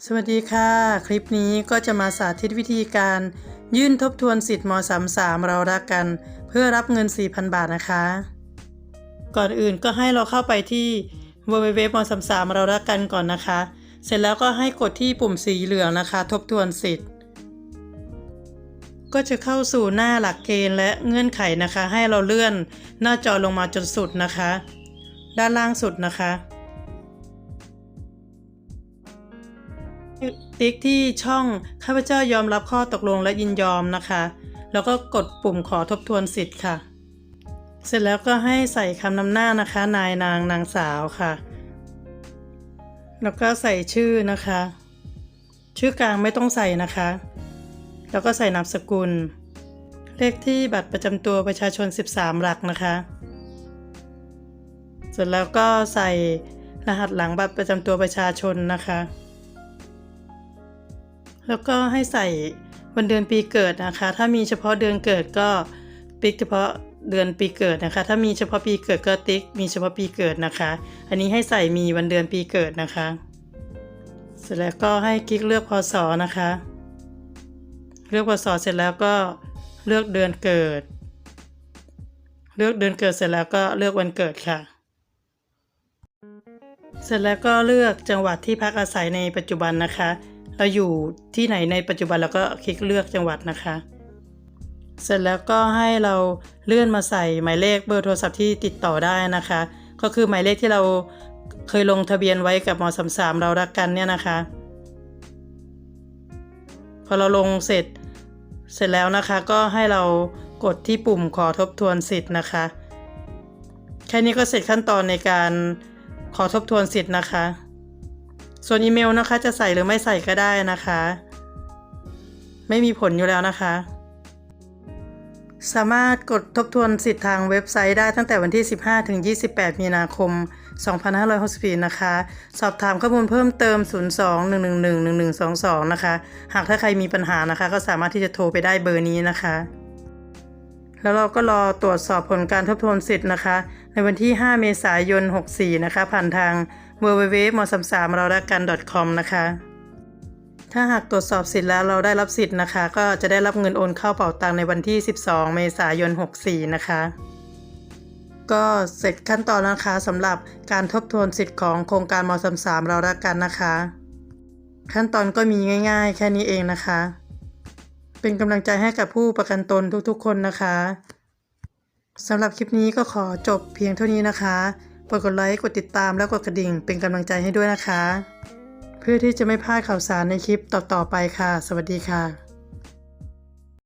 สวัสดีค่ะ คลิปนี้ก็จะมาสาธิตวิธีการ ยื่นทบทวนสิทธิ์ม33เรารักกัน เพื่อรับเงิน 4,000 บาทนะคะ ก่อนอื่นก็ให้เราเข้าไปที่ www ม33เรารักกันก่อนนะคะ เสร็จแล้วก็ให้กดที่ปุ่มสีเหลืองนะคะ ทบทวนสิทธิ์ ก็จะเข้าสู่หน้าหลักเกณฑ์และเงื่อนไขนะคะ ให้เราเลื่อนหน้าจอลงมาจนสุดนะคะ ด้านล่างสุดนะคะ ติ๊กที่ช่องข้าพเจ้ายอมรับข้อตกลงและยินยอมนะคะ แล้วก็กดปุ่มขอทบทวนสิทธิ์ค่ะ เสร็จแล้วก็ให้ใส่คำนำหน้านะคะ นายนางนางสาวค่ะ แล้วก็ใส่ชื่อนะคะ ชื่อกลางไม่ต้องใส่นะคะ แล้วก็ใส่นามสกุล เลขที่บัตรประจำตัวประชาชน 13 หลักนะคะเสร็จแล้วก็ใส่รหัสหลังบัตรประจำตัวประชาชนนะคะ แล้วก็ให้ใส่วันเดือนปีเกิดนะคะ ถ้ามีเฉพาะเดือนเกิดก็ติ๊กเฉพาะเดือนปีเกิดนะคะ ถ้ามีเฉพาะปีเกิดก็ติ๊ก มีเฉพาะปีเกิดนะคะ อันนี้ให้ใส่มีวันเดือนปีเกิดนะคะ เสร็จแล้วก็ให้คลิกเลือกพศนะคะ เลือกพศเสร็จแล้วก็เลือกเดือนเกิด เลือกเดือนเกิดเสร็จแล้วก็เลือกวันเกิดค่ะ เสร็จแล้วก็เลือกจังหวัดที่พักอาศัยในปัจจุบันนะคะ เราอยู่ที่ไหนในปัจจุบันเราก็คลิกเลือกจังหวัดนะคะ เสร็จแล้วก็ให้เราเลื่อนมาใส่หมายเลขเบอร์โทรศัพท์ที่ติดต่อได้นะคะ ก็คือหมายเลขที่เราเคยลงทะเบียนไว้กับมสามสามเรารักกันเนี่ยนะคะ พอเราลงเสร็จเสร็จแล้วนะคะก็ให้เรากดที่ปุ่มขอทบทวนสิทธิ์นะคะ แค่นี้ก็เสร็จขั้นตอนในการขอทบทวนสิทธิ์นะคะ ส่วนอีเมลนะคะจะใส่หรือไม่ใส่ก็ได้นะคะ ไม่มีผลอยู่แล้วนะคะ สามารถกดทบทวนสิทธิ์ทางเว็บไซต์ได้ตั้งแต่วันที่ 15 ถึง 28 มีนาคม 2564 นะคะ สอบถามข้อมูลเพิ่มเติม 02-111-1122 นะคะ หากถ้าใครมีปัญหานะคะ ก็สามารถที่จะโทรไปได้เบอร์นี้นะคะแล้วเราก็รอตรวจสอบผลการทบทวนสิทธิ์นะคะ ในวันที่ 5 เมษายน 64 นะคะ ผ่านทาง www ม33เรารักกัน .com นะคะ ถ้าหากตรวจสอบสิทธิ์แล้วเราได้รับสิทธิ์นะคะ ก็จะได้รับเงินโอนเข้าเป๋าตังในวันที่ 12 เมษายน 64 นะคะ ก็เสร็จขั้นตอนแล้วนะคะสำหรับการทบทวนสิทธิ์ของโครงการม33เรารักกันนะคะ ขั้นตอนก็มีง่าย ๆ แค่นี้เองนะคะ เป็นกำลังใจให้กับผู้ประกันตนทุกๆ คนนะคะสำหรับคลิปนี้ก็ขอจบเพียงเท่านี้นะคะ ดกดไลค์กดติดตามและกดกระดิ่งเป็นกำลังใจให้ด้วยนะคะ เพื่อที่จะไม่พลาดข่าวสารในคลิปต่อๆไปค่ะ สวัสดีค่ะ